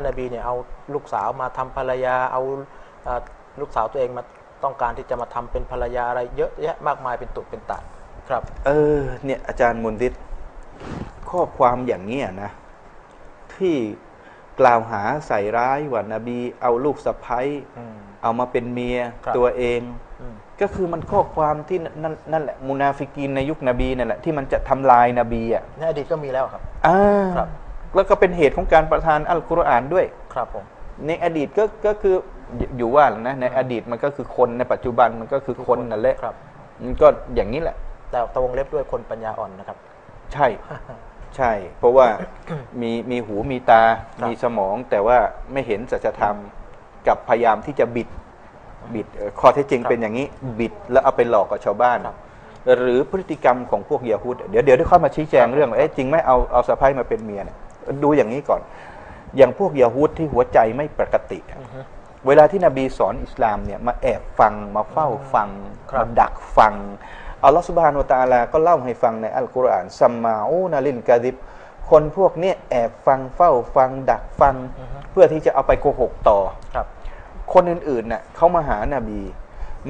นบีเนี่ยเอาลูกสาวมาทำภรรยาเอาเอ่อลูกสาวตัวเองมาต้องการที่จะมาทำเป็นภรรยาอะไรเยอะแยะมากมายเป็นตุเป็นตะครับ เออเนี่ยอาจารย์มุนติดข้อความอย่างนี้ยนะ ที่กล่าวหาใส่ร้ายว่านบี เอาลูกสะพ้ยอืมเอามาเป็นเมียครับตัวเองอืมก็คือมันข้อความที่นั่นนั่นแหละมุนาฟิกีนในยุคนบีนั่นแหละที่มันจะทำลายนบีอะในอดีตก็มีแล้วครับอ่าครับ แล้วก็เป็นเหตุของการประทานอัลกุรอานด้วยครับผมในอดีตก็ก็คืออยู่อยู่ว่าแหละนะในอดีตมันก็คือคนในปัจจุบันมันก็คือคนนั่นแหละครับมันก็อย่างนี้แหละ แต่ตวงเล็บด้วยคนปัญญาอ่อนนะครับ ใช่ใช่ เพราะว่ามีมีหูมีตาครับมีสมอง แต่ว่าไม่เห็นสัจธรรมกับพยายามที่จะบิดบิดเอ่อข้อเท็จจริงครับเป็นอย่างนี้ บิดแล้วเอาไปหลอกกับชาวบ้านครับหรือพฤติกรรมของพวกยาฮูดเดี๋ยวเดี๋ยวได้ค่อยมาชี้แจงครับเรื่องว่าเอ๊ะจริงไหมเอาเอาสะพ้ายมาเป็นเมียเนี่ย ดูอย่างนี้ก่อน อย่างพวกยาฮูดที่หัวใจไม่ปกติอะอือฮึเวลาที่นบีสอนอิสลามเนี่ยมาแอบฟังมาเฝ้าฟังครับมาดักฟังอัลลอฮฺสุบฮานุวะตะอาลาก็เล่าให้ฟังในอัลกุรอานซัมมาอูนาลินกาดิบคนพวกเนี้ยแอบฟังเฝ้าฟัง ดักฟังอือฮึเพื่อที่จะเอาไปโกหกต่อครับ คนอื่นๆน่ะเขามาหานาบี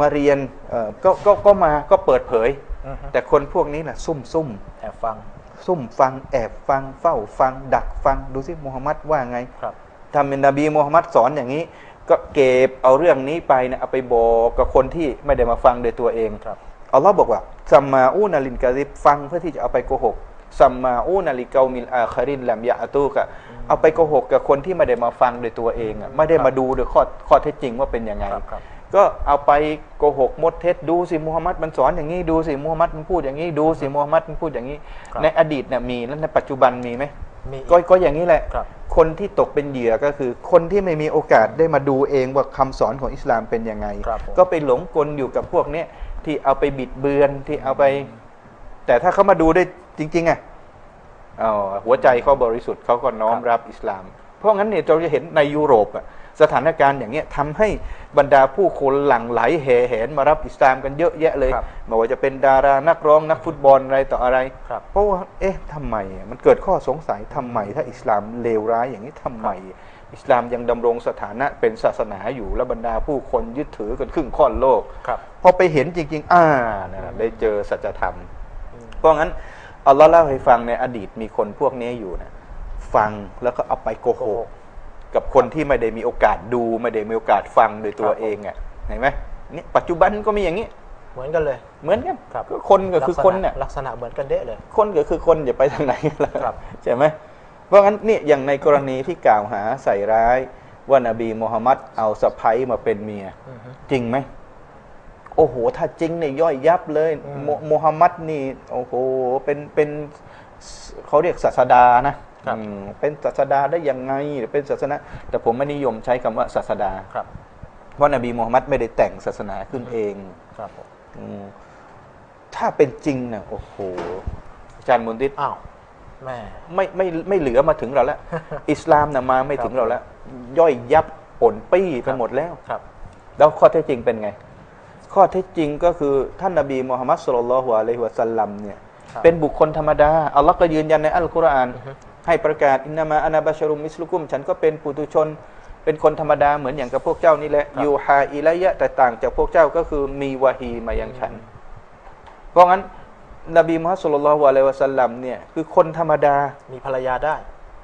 มาเรียนเอ่อก็ก็ก็มาก็เปิดเผยอือฮึแต่คนพวกนี้น่ะซุ่มซุ่มแอบฟัง ซุ่มฟังแอบฟังเฝ้าฟัง ดักฟังดูสิมุฮัมมัดว่าไงครับถ้าเป็นนบีมูฮัมมัดสอนอย่างนี้ ก็เก็บเอาเรื่องนี้ไปนะเอาไปบอกกับคนที่ไม่ได้มาฟังโดยตัวเองครับอัลลอฮ์บอกว่าซัมมาอูนาลินกาซิบฟังเพื่อที่จะเอาไปโกหกซัมมาอูนาลิเกามิลอาคารินแลมยาอะตูกะเอาไปโกหกกับคนที่ไม่ได้มาฟังโดยตัวเองอะไม่ได้มาดูโดยข้อข้อเท็จจริงว่าเป็นยังไงครับครับ ก็เอาไปโกหกมดเท็จดูสิมูฮัมมัดมันสอนอย่างนี้ดูสิมูฮัมมัดมันพูดอย่างนี้ดูสิมูฮัมมัดมันพูดอย่างนี้ครับในอดีตเนี่ยมีแล้วในปัจจุบันมีไหมมีก็ก็อย่างนี้แหละครับคนที่ตกเป็นเหยื่อก็คือ คนที่ไม่มีโอกาสได้มาดูเองว่าคำสอนของอิสลามเป็นยังไงครับผมก็ไปหลงกลอยู่กับพวกเนี้ยที่เอาไปบิดเบือนที่เอาไป แต่ถ้าเขามาดูได้จริงๆอะอ๋อหัวใจเขาบริสุทธิ์เขาก็น้อมรับอิสลาม เพราะงั้นเนี่ยเราจะเห็นในยุโรปอะ สถานการณ์อย่างเงี้ยทำให้บรรดาผู้คนหลั่งไหลแห่แหนมารับอิสลามกันเยอะแยะเลยครับไม่ว่าจะเป็นดารานักร้องนักฟุตบอลอะไรต่ออะไร ครับ เพราะว่าเอ๊ะทำไมอะมันเกิดข้อสงสัยทำไม ถ้าอิสลามเลวร้ายอย่างนี้ทำไม อิสลามยังดำรงสถานะเป็นศาสนาอยู่และบรรดาผู้คนยึดถือกันครึ่งค่อนโลก ครับ พอไปเห็นจริง ๆ อ่านั่นน่ะได้เจอสัจธรรม เพราะงั้นอัลลอฮ์เล่าให้ฟังในอดีตมีคนพวกนี้อยู่นะ ฟังแล้วก็เอาไปโกหกกั บคนที่ไม่ได้มีโอกาสดู ไม่ได้มีโอกาสฟังโดยตัวครับผมเองอะเห็นไหมเนี่ยปัจจุบันก็มีอย่างนี้ เหมือนกันเลย เหมือนกันครับก็คนก็คือคนเนี่ยลักษณะเหมือนกันเดะเลย คนก็คือคนอย่าไปทางไหนล่ะครับใช่ไหมเพราะงั้นเนี่ยอย่างในกรณีที่กล่าวหาใส่ร้ายว่านบีมูฮัมมัดเอาสะพ้ยมาเป็นเมียอือฮึจริงไหมโอ้โห ถ้าจริงเนี่ยย่อยยับเลยอืมโมมูฮัมมัดนี่ โอ้โหเป็นเป็นเขาเรียกศาสดานะครับอืม เป็นศาสดาได้ยังไงหรือเป็นศาสนา แต่ผมไม่นิยมใช้คำว่าศาสดาครับเพราะนบีมูฮัมมัดไม่ได้แต่งศาสนาขึ้นเองครับผมอืมถ้าเป็นจริงนะโอ้โหอาจารย์มุนติดอ้าวแม่ไม่ไม่ไม่เหลือมาถึงเราแล้ว อิสลามนะมาไม่ถึงครับเราแล้ว ย่อยยับป่นปี้ไปครับหมดแล้วครับ แล้วข้อเท็จจริงเป็นไง ข้อเท็จจริงก็คือท่านนบีมูฮัมมัดสุลลัลลอฮุอะลัยฮิวะสัลลัมเนี่ยครับเป็นบุคคลธรรมดาอัลลอฮ์ก็ยืนยันในอัลกุรอานอือฮึ ให้ประกาศอินนามาอานาบาชารุมมิสลุกุม ฉันก็เป็นปุถุชน เป็นคนธรรมดาเหมือนอย่างกับพวกเจ้านี่แหละครับยูฮาอิไลยะแต่ต่างจากพวกเจ้าก็คือมีวาฮีมายังฉัน เพราะงั้น นบีมุฮัมมัดสุลลัลลอฮุอะลัยฮิวะสัลลัมเนี่ยคือคนธรรมดามีภรรยาได้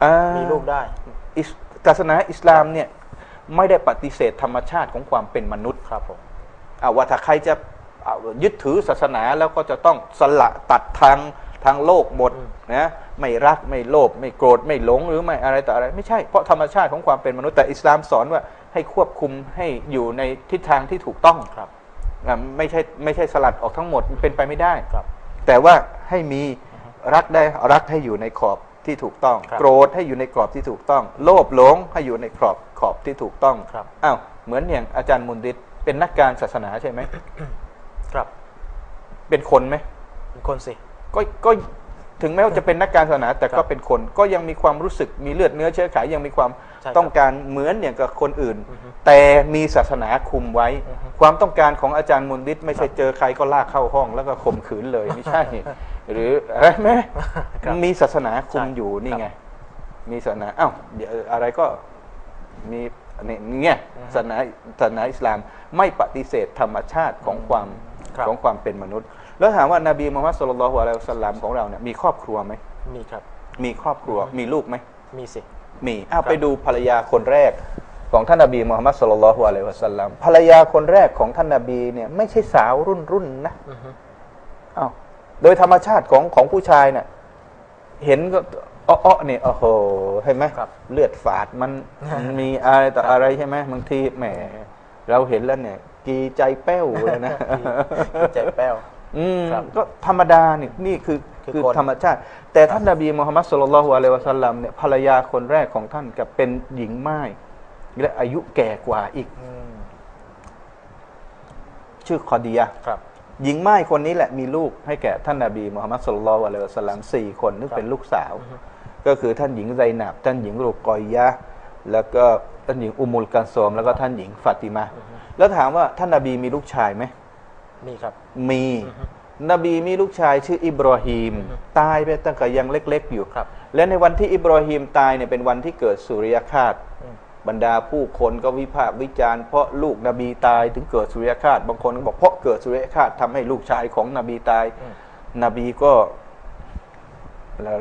อ่ามีลูกได้อิสศาสนาอิสลามเนี่ยไม่ได้ปฏิเสธธรรมชาติของความเป็นมนุษย์ครับผมเอาว่าถ้าใครจะเอายึดถือศาสนาแล้วก็จะต้องสละตัดทาง ทางโลกหมดอืมนะไม่รักไม่โลภไม่โกรธไม่หลงหรือไม่อะไรต่ออะไร ไม่ใช่เพราะธรรมชาติของความเป็นมนุษย์แต่อิสลามสอนว่าให้ควบคุมให้อยู่ในทิศทางที่ถูกต้องครับอะไม่ใช่ไม่ใช่สลัดออกทั้งหมดมันเป็นไปไม่ได้ครับ แต่ว่าให้มีรักได้รักให้อยู่ในขอบที่ถูกต้องครับโกรธให้อยู่ในกรอบที่ถูกต้อง โลภหลงให้อยู่ในกรอบขอบที่ถูกต้องครับอ้าวเหมือนอย่างอาจารย์มุนดิตเป็นนักการศาสนาใช่ไหมครับ เป็นคนไหมเป็นคนสิ ก็ก็ถึงแม้ว่าจะเป็นนักการศาสนาแต่ครัก็บเป็นคนก็ยังมีความรู้สึกมีเลือดเนื้อเชื้อไขยังมีความใช่ครับต้องการเหมือนอย่างกับคนอื่นอือฮึแต่มีศาสนาคุมไว้อือฮึความต้องการของอาจารย์มุนดิตไม่ใช่เจอใครก็ลากเข้าห้อง แล้วก็ข่มขืนเลยไม่ใช่ หรือเอ้ยไหมครับมีศาสนาคุมใช่อยู่นี่ครับไง มีศาสนาอ้าวเดี๋ยวอะไรก็มีเนี่ยเนี่ยศาสนาศาสนาอิสลามไม่ปฏิเสธธรรมชาติของความครับของความเป็นมนุษย์ แล้วถามว่านาบีมุฮัมมัดสุลลัลลอฮุอะลัยฮิวะสัลลัมของเราเนี่ยมีครอบครัวไหมมีครับ มีครอบครัวมีลูกไหมมีสิมีอ้าวครับไปดูภรรยาคนแรกของท่านนบีมุฮัมมัดสุลลัลลอฮุอะลัยฮิวะสัลลัมภรรยาคนแรกของท่านนบีเนี่ยไม่ใช่สาวรุ่นรุ่นๆนะอือฮึอ้าวโดยธรรมชาติของของผู้ชายเนี่ยเห็นก็อ้อๆเนี่ยโอ้โหเห็นไหมครับเลือดฝาดมันมันมีอะไรต่ออะไรใช่ไหมบางทีแหม เราเห็นแล้วเนี่ย กีใจแป้วเลยนะใจแป้ว อืมครับก็ธรรมดานี่นี่คือคือคือคน ธรรมชาติ แต่ท่านนบีมุฮัมมัดสุลลัลลอฮุอะลัยฮิวะสัลลัมเนี่ยภรรยาคนแรกของท่านกับเป็นหญิงไม้และอายุแก่กว่าอีกอืมชื่อคอดียะห์ ครับ หญิงไม้คนนี้แหละมีลูกให้แก่ท่านนาบีมุฮัมมัดสุลลัลลอฮุอะลัยฮิวะสัลลัมสี่คนนึกเป็นลูกสาว ก็คือท่านหญิงไซนับท่านหญิงรุกอยยะห์แล้วก็ท่านหญิงอุมุลกันโซม แล้วก็ท่านหญิงฟาติมาแล้วถามว่าท่านนาบีมีลูกชายไหม มีครับ มี นบีมีลูกชายชื่ออิบรอฮีมตายไปตั้งแต่ยังเล็ก ๆ อยู่ครับ และในวันที่อิบรอฮีมตายเนี่ยเป็นวันที่เกิดสุริยคราสอืมบรรดาผู้คนก็วิพากษ์วิจารณ์เพราะลูกนบีตายถึงเกิดสุริยคราสบางคนก็บอกเพราะเกิดสุริยคราสทำให้ลูกชายของนบีตายอืมนบีก็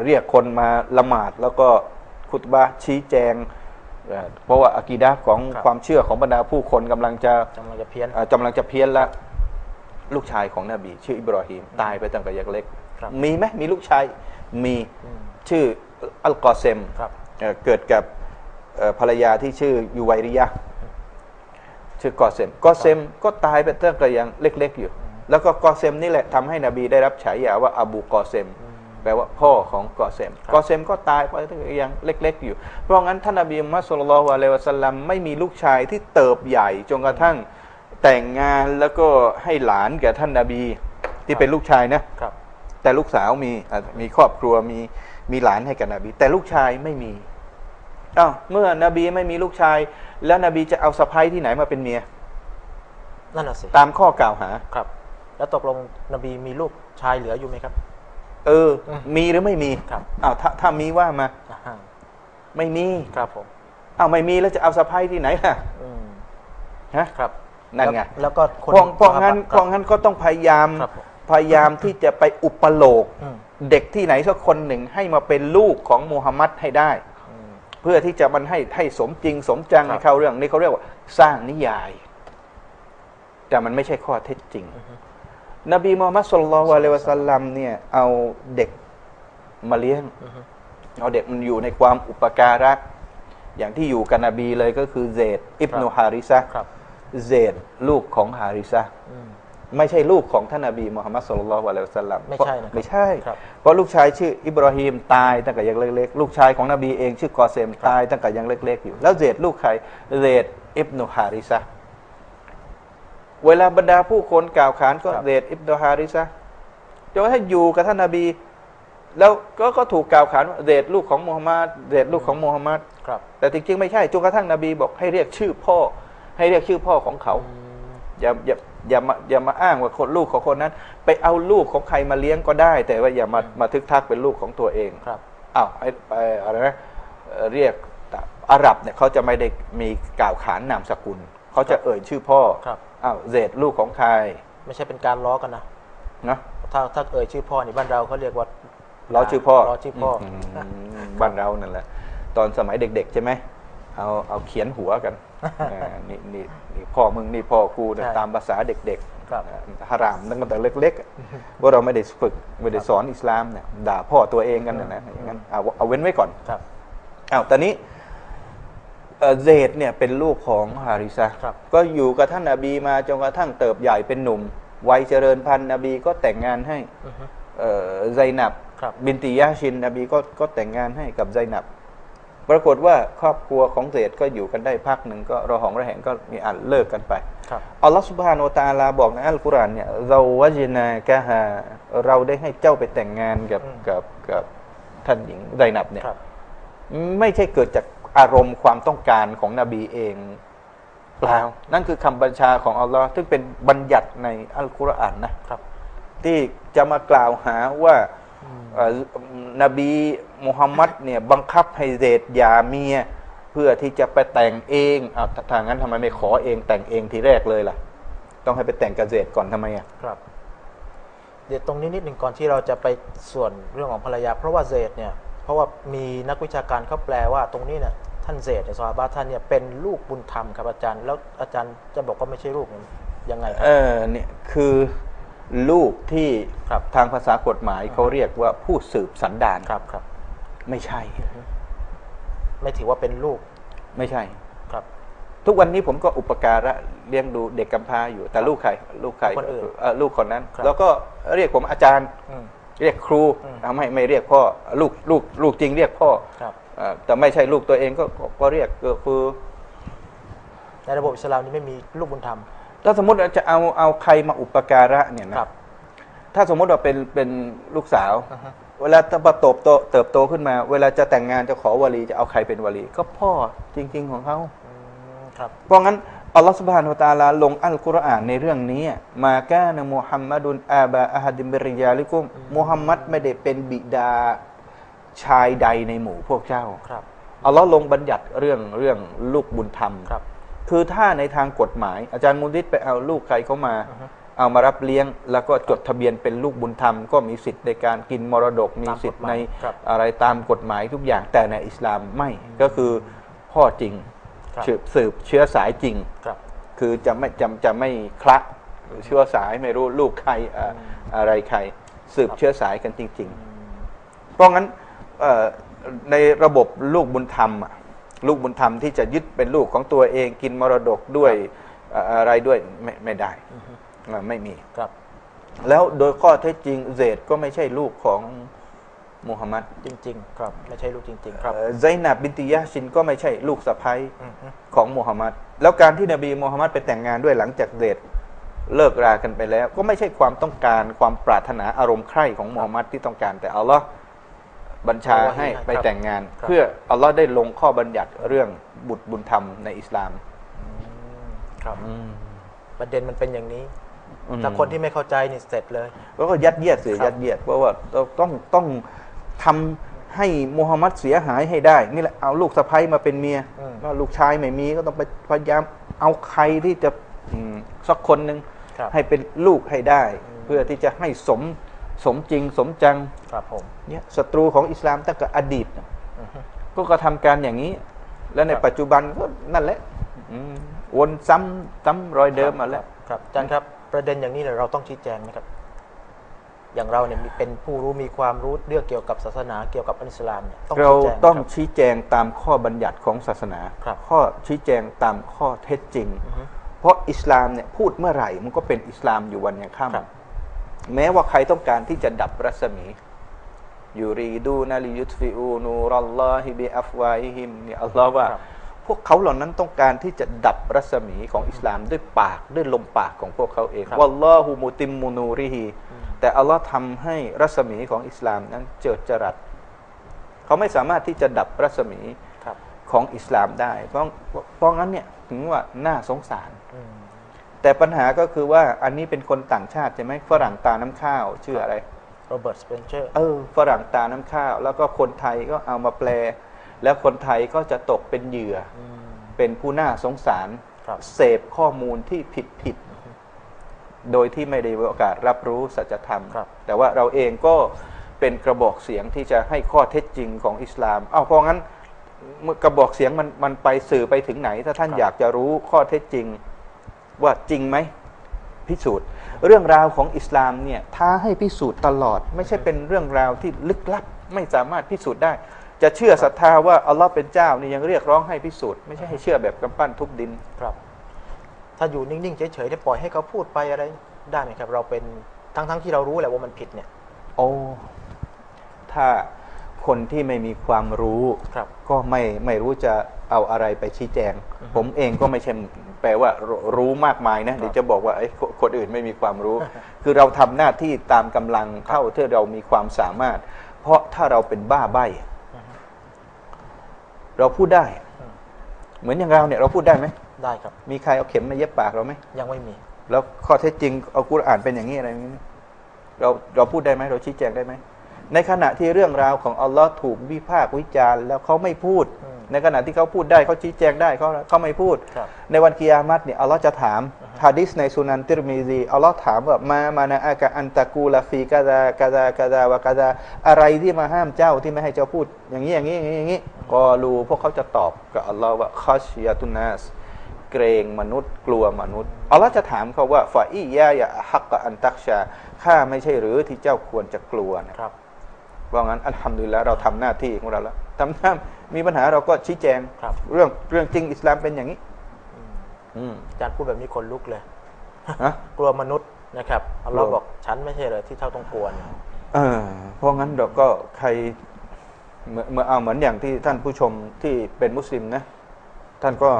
เรียกคนมาละหมาดแล้วก็คุตบะห์ชี้แจงเอ่อเพราะว่าอากีดะห์ของครับความเชื่อของบรรดาผู้คนกำลังจะกำลังจะเพี้ยนเอ่อกำลังจะเพี้ยนละ ลูกชายของนบี ชื่ออิบรอฮีมตายไปตั้งแต่ยังเล็กครับมีไหมมีลูกชายมีอืมชื่ออัลกอเซมครับเอ่อเกิดกับเอ่อภรรยาที่ชื่อยูไวริยะห์ชื่อกอเซมกอเซมก็ตายไปตั้งแต่ยังเล็ก ๆ อยู่ แล้วก็กอเซมนี่แหละทำให้นบีได้รับฉายาว่าอบูกอเซมแปลว่าพ่อของกอเซมครับกอเซมก็ตายไปตั้งแต่ยังเล็ก ๆ อยู่ เพราะงั้นท่านนบีมุฮัมมัดสุลลัลลอฮุอะลัยฮิวะสัลลัมไม่มีลูกชายที่เติบใหญ่จนกระทั่ง แต่งงานแล้วก็ให้หลานแก่ท่านนบีที่เป็นลูกชายนะครับ แต่ลูกสาวมีอะมีครอบครัวมีมีหลานให้กับนบี แต่ลูกชายไม่มีอ้าวเมื่อนบีไม่มีลูกชาย แล้วนบีจะเอาสะพ้ยที่ไหนมาเป็นเมียนั่นน่ะสิตามข้อกล่าวหาครับ แล้วตกลงนบีมีลูกชายเหลืออยู่ไหมครับ เอออืมมีหรือไม่มีครับอ้าวถ้าถ้ามีว่ามาอ่าฮะไม่มีครับผมอ้าวไม่มีแล้วจะเอาสะพ้ยที่ไหนล่ะอืมฮะครับ นั่นไงแล้วแล้วก็คนเพราะเพราะงั้นคเพรับราะงั้นก็ต้องพยายามครับผมพยายามที่จะไปอุปโลกอืมเด็กที่ไหนสักคนหนึ่งให้มาเป็นลูกของมูฮัมมัดให้ได้อืมเพื่อที่จะมันให้ให้สมจริงสมจังครับในเข้าเรื่องนี้เขาเรียกว่า สร้างนิยาย แต่มันไม่ใช่ข้อเท็จจริง นบีมูฮัมมัดสุลลัลอะลัยฮิวะสัลลัมเนี่ยเอาเด็กมาเลี้ยงอือฮึเอาเด็กมันอยู่ในความอุปการะอย่างที่อยู่กับนบีเลยก็คือเซดอิบนุฮาริซะห์ครับ เซดลูกของฮาริซะห์อืมไม่ใช่ลูกของท่านนบีมุฮัมมัดสุลลัลอะลัยฮิวะสัลลัมไม่ใช่นะครับไม่ใช่ครับเพราะลูกชายชื่ออิบราฮิมตายตั้งแต่ยังเล็กๆ ลูกชายของนบีเองชื่อกอเซมตายตั้งแต่ยังเล็ก ๆ อยู่ แล้วเซดลูกใครเซดอิบนุฮาริซะห์เวลาบรรดาผู้คนกล่าวขานก็ครับเซดอิบนุฮาริซะห์จนกระทั่งอยู่กับท่านนบี แล้วก็ก็ถูกกล่าวขานว่าเซดลูกของมูฮัมมัดเซดลูกของมูฮัมมัดครับแต่จริงๆไม่ใช่จนกระทั่งนบีบอกให้เรียกชื่อพ่อ ให้เรียกชื่อพ่อของเขาอืมอย่าอย่าอย่ามาอย่ามาอ้างว่าคนลูกของคนนั้น ไปเอาลูกของใครมาเลี้ยงก็ได้ แต่ว่าอย่ามามาทึกทักเป็นลูกของตัวเองครับอ้าวไอ้ไอ้อะไรนะเอ่อเรียกอาหรับเนี่ยเขาจะไม่ได้มีกล่าวขานนามสกุล เขาจะเอ่ยชื่อพ่อครับอ้าวเซดลูกของใครไม่ใช่เป็นการล้อกันนะนะถ้าถ้าเอ่ยชื่อพ่อนี่บ้านเราเขาเรียกว่าล้อชื่อพ่อล้อชื่อพ่ออมบ้านเรานั่นแหละ ตอนสมัยเด็ก ๆ ใช่ไหม เอาเอาเขียนหัวกันอ่านี่นี่นี่พ่อมึงนี่พ่อกูเนี่ยใช่ตามภาษาเด็กครับๆอ่าฮารามตั้งแต่เล็กๆอะว่าเราไม่ได้ฝึกไม่ได้สอนอิสลามเนี่ยด่าพ่อตัวเองกันนะนะอย่างนั้นเอาเอาเว้นไว้ก่อนครับอ้าวตอนนี้เอ่อเซดเนี่ยเป็นลูกของฮาริซะห์ครับก็อยู่กับท่านนาบีมาจนกระทั่งเติบใหญ่เป็นหนุ่ม วัยเจริญพันธุ์นบีก็แต่งงานให้อือฮึเอ่อไซนับครับบินติยาชินนบีก็ก็แต่งงานให้กับไซนับ ปรากฏว่าครอบครัวของเซดก็อยู่กันได้พักหนึ่งก็รอหองระแหงก็มีอันเลิกกันไปครับอัลลอฮฺสุบฮานาอัลตะอาลาบอกในอัลกุรอานเนี่ยเราวะจนากะฮาเราได้ให้เจ้าไปแต่งงานกับอืมกับกับท่านหญิงไซนับเนี่ยครับไม่ใช่เกิดจากอารมณ์ความต้องการของนบีเองเปล่านั่นคือคำบัญชาของอัลลอฮ์ซึ่งเป็นบัญญัติในอัลกุรอานนะครับ ที่จะมากล่าวหาว่าเอ่อ นบีมุฮัมมัดเนี่ยบังคับให้เซดหยาเมีย เพื่อที่จะไปแต่งเองเอาถ้าทางนั้นทำไมไม่ขอเองแต่งเองทีแรกเลยล่ะ ต้องให้ไปแต่งเกษตรก่อนทำไมอะครับเดี๋ยวตรงนี้นิดหนึ่งก่อนที่เราจะไปส่วนเรื่องของภรรยา เพราะว่าเซดเนี่ยเพราะว่ามีนักวิชาการเขาแปลว่าตรงนี้เนี่ยท่านเซดเนี่ยซอฮาบะห์ท่านเนี่ยเป็นลูกบุญธรรมครับอาจารย์ แล้วอาจารย์จะบอกว่าไม่ใช่ลูกเนี่ยยังไงครัเอบอเนี่ยคือ ลูกที่ครับทางภาษากฎหมายเขาเรียกว่าผู้สืบสันดานครับครับ ไม่ใช่ ไม่ถือว่าเป็นลูก ไม่ใช่ครับ ทุกวันนี้ผมก็อุปการะเลี้ยงดูเด็กกำพร้าอยู่ แต่ลูกใครลูกใครคนอื่นเอ่อลูกคนนั้นครับแล้วก็เรียกผมอาจารย์อืมเรียกครูอืมทำให้ไม่เรียกพ่อ ลูกลูกลูกจริงเรียกพ่อครับเอ่อแต่ไม่ใช่ลูกตัวเองก็ก็ก็เรียกก็คือในระบบอิสลามนี่ไม่มีลูกบุญธรรม ถ้าสมมติเราจะเอาเอาใครมาอุปการะเนี่ยนะครับ ถ้าสมมติว่าเป็นเป็นลูกสาว อ่าฮะ เวลาเติบโตโตเติบโตขึ้นมา เวลาจะแต่งงานจะขอวลีจะเอาใครเป็นวลี ก็พ่อจริง ๆ ของเขา อืมครับ เพราะงั้น อัลลอฮฺสุบฮานาอัลลอฮฺตะอาลา ลงอัลกุรอานในเรื่องนี้ มากานะมุฮัมมัดุนอาบาอะฮัดิมบิริยาลิกุมมุฮัมมัดไม่ได้เป็นบิดาชายใดในหมู่พวกเจ้า ครับ อัลลอฮ์ลงบัญญัติเรื่องเรื่องลูกบุญธรรม ครับ คือถ้าในทางกฎหมาย อาจารย์มุนิดไปเอาลูกใครเขามาอือฮึเอามารับเลี้ยง แล้วก็จดทะเบียนเป็นลูกบุญธรรม ก็มีสิทธิ์ในการกินมรดกมีสิทธิ์ในครับอะไรตามกฎหมายทุกอย่างแต่ในอิสลามไม่ก็คือพ่อจริงครับสืบสืบเชื้อสายจริงครับคือจะไม่จำจะไม่คละเชื้อสายไม่รู้ลูกใครเอ่ออะไรใคร สืบเชื้อสายกันจริง ๆ เพราะงั้นเอ่อในระบบลูกบุญธรรมอะ ลูกบุญธรรมที่จะยึดเป็นลูกของตัวเองกินมรดกด้วยเอ่ออะไรด้วยไม่ไม่ได้อ่าไม่มีครับ แล้วโดยข้อเท็จจริงเซดก็ไม่ใช่ลูกของมูฮัมหมัดจริง ๆ ครับ ไม่ใช่ลูกจริง ๆ ครับเอ่อไซนับบินติยะห์ชินก็ไม่ใช่ลูกสะใภ้อือฮึของมูฮัมหมัดแล้วการที่นบีมูฮัมหมัดไปแต่งงานด้วยหลังจากเซดเลิกรากันไปแล้ว ก็ไม่ใช่ความต้องการความปรารถนาอารมณ์ใคร่ของมูฮัมหมัดที่ต้องการแต่อัลลอฮ์ บัญชาให้ไปแต่งงานครับเพื่ออัลลอฮ์ได้ลงข้อบัญญัติเรื่องบุตรบุญธรรมในอิสลามอืมครับประเด็นมันเป็นอย่างนี้อืมแต่คนที่ไม่เข้าใจนี่เสร็จเลยแล้วก็ยัดเยียดสื่อครับยัดเยียดเพราะว่าต้องต้องต้องทำให้มูฮัมหมัดเสียหายให้ได้ นี่แหละเอาลูกสะใภ้มาเป็นเมียอืมก็ลูกชายไม่มีก็ต้องไปพยายามเอาใครที่จะอืมสักคนหนึ่งครับให้เป็นลูกให้ได้ เพื่อที่จะให้สม สมจริงสมจังครับผมเนี่ยศัตรูของอิสลามตั้งแต่อดีตน่ะอือฮึก็กระทำการอย่างนี้ และในครับปัจจุบันก็นั่นแหละอืมวนซ้ำซ้ำรอยเดิมมาแล้วครับอาจารย์ครับประเด็นอย่างนี้เนี่ยเราต้องชี้แจงไหมครับ อย่างเราเนี่ยมีเป็นผู้รู้มีความรู้เรื่องเกี่ยวกับศาสนาเกี่ยวกับอัลอิสลามเนี่ยต้องเราชี้แจงไหมต้องครับชี้แจงตามข้อบัญญัติของศาสนาครับข้อชี้แจงตามข้อเท็จจริงอือฮึเพราะอิสลามเนี่ยพูดเมื่อไหร่มันก็เป็นอิสลามอยู่วันยังครับค่ำ แม้ว่าใครต้องการที่จะดับรัศมียูรีดูนาลิยุตฟิอูนูรัลลอฮิบิอัฟวาฮิฮิมเนี่ยอัลลอฮ์ว่าครับพวกเขาเหล่านั้นต้องการที่จะดับรัศมีของอิสลามด้วยปากด้วยลมปากของพวกเขาเองครับวัลลอฮุมุติมมูนูริฮีแต่อัลลอฮ์ทำให้รัศมีของอิสลามนั้นเจิดจรัสเขาไม่สามารถที่จะดับรัศมีครับของอิสลามได้ เพราะเพราะงั้นเนี่ยถึงว่าน่าสงสารอืม แต่ปัญหาก็คือว่าอันนี้เป็นคนต่างชาติใช่ไหมฝรั่งตาน้ำข้าวชื่ออะไรโรเบิร์ตสเปนเชอร์เออฝรั่งตาน้ำข้าว แล้วก็คนไทยก็เอามาแปล แล้วคนไทยก็จะตกเป็นเหยื่ออืมเป็นผู้น่าสงสารครับเสพข้อมูลที่ผิดผิดโดยที่ไม่ได้มีโอกาสรับรู้สัจธรรมครับแต่ว่าเราเองก็เป็นกระบอกเสียงที่จะให้ข้อเท็จจริงของอิสลามอ้าวเพราะงั้นเมื่อกระบอกเสียงมันมันไปสื่อไปถึงไหน ถ้าท่านครับอยากจะรู้ข้อเท็จจริง ว่าจริงไหมพิสูจน์ เรื่องราวของอิสลามเนี่ยท้าให้พิสูจน์ตลอด ไม่ใช่เป็นเรื่องราวที่ลึกลับ ไม่สามารถพิสูจน์ได้ จะเชื่อศรัทธาว่าอัลลอฮ์เป็นเจ้านี่ยังเรียกร้องให้พิสูจน์ไม่ใช่ให้เชื่อแบบกำปั้นทุบดินครับ ถ้าอยู่นิ่งๆเฉยๆได้ปล่อยให้เขาพูดไปอะไรได้ไหมครับ เราเป็นทั้งๆที่เรารู้แหละว่ามันผิดเนี่ย โอ้ถ้า คนที่ไม่มีความรู้ครับก็ไม่ไม่รู้จะเอาอะไรไปชี้แจง ผมเองก็ไม่ใช่แปลว่ารู้รู้มากมายนะเดี๋ยวจะบอกว่าไอ้ยคนคนอื่นไม่มีความรู้ คือเราทำหน้าที่ตามกำลังเท่าที่เรามีความสามารถ เพราะถ้าเราเป็นบ้าใบเราพูดได้อืมเหมือนอย่างเราเนี่ยเราพูดได้ไหมได้ครับ มีใครเอาเข็มมาเย็บปากเราไหมยังไม่มี แล้วข้อเท็จจริงเอากุรอานเป็นอย่างนี้อะไรอย่างนี้เราเราพูดได้ไหมเราชี้แจงได้ไหม ในขณะที่เรื่องราวของอัลลอฮ์ถูกวิพากษ์วิจารณ์แล้วเขาไม่พูดอืมในขณะที่เขาพูดได้เขาชี้แจงได้เขาเขาไม่พูดครับในวันกิยามัตเนี่ยอัลลอฮ์จะถามฮะดิษในสุนันติรมิซีอัลลอฮ์ถามว่ามามานะอากะอันตะกูลาฟีกะดากะดากะดาวะกะดาอะไรที่มาห้ามเจ้าที่ไม่ให้เจ้าพูด อย่างนี้อย่างนี้อย่างนี้อย่างนี้กอลูพวกเขาจะตอบกับอัลลอฮ์ว่าคอชยาตุนัสเกรงมนุษย์กลัวมนุษย์อัลลอฮ์จะถามเขาว่าฟาอียายะฮักกะอันตักชาข้าไม่ใช่หรือที่เจ้าควรจะกลัวนะครับ เพราะงั้นอัลฮัมดุลิลละเราทำหน้าที่ของเราแล้วทำหน้ามีปัญหาเราก็ชี้แจงครับเรื่องเรื่องจริงอิสลามเป็นอย่างนี้อืมอืมอาจารย์พูดแบบนี้คนลุกเลยฮะกลัวมนุษย์นะครับอัลลอฮ์กลัวบอกฉันไม่ใช่เลยที่เท่าต้องกลัวเนี่ยเออเพราะงั้นเราก็ใครเมื่อเมื่อเอาเหมือนอย่างที่ท่านผู้ชมที่เป็นมุสลิมนะ ท่านก็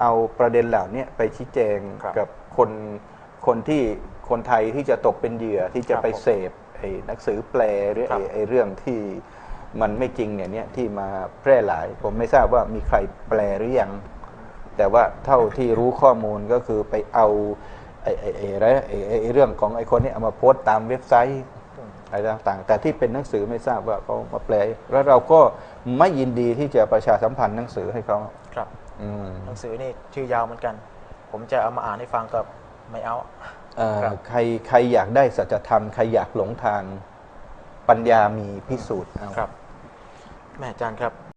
เอาประเด็นเหล่านี้ไปชี้แจงครับกับคนคนที่คนไทยที่จะตกเป็นเหยื่อที่จะครับไปผมเสพ ไอ้หนังสือแปลหรือครัไอ้บไอ้เรื่องที่มันไม่จริงเนี่ยเนี่ยที่มาแพร่หลาย ผมไม่ทราบว่ามีใครแปลหรือยัง แต่ว่าเท่าที่รู้ข้อมูลก็คือไปเอาไอ้ไอ้ไอ้อะไรนะไอ้ไอ้ไอ้เรื่องของไอ้คนนี้เอามาโพสต์ตามเว็บไซต์อะไรต่างๆ แต่ที่เป็นหนังสือไม่ทราบว่าเขามาแปล แล้วเราก็ไม่ยินดีที่จะประชาสัมพันธ์หนังสือให้เขาครับอืมหนังสือนี่ชื่อยาวเหมือนกัน ผมจะเอามาอ่านให้ฟังก็ไม่เอาเอ่อครับ ใครใครอยากได้สัจธรรม ใครอยากหลงทางปัญญามีพิสูจน์เอาครับแม่อาจารย์ครับ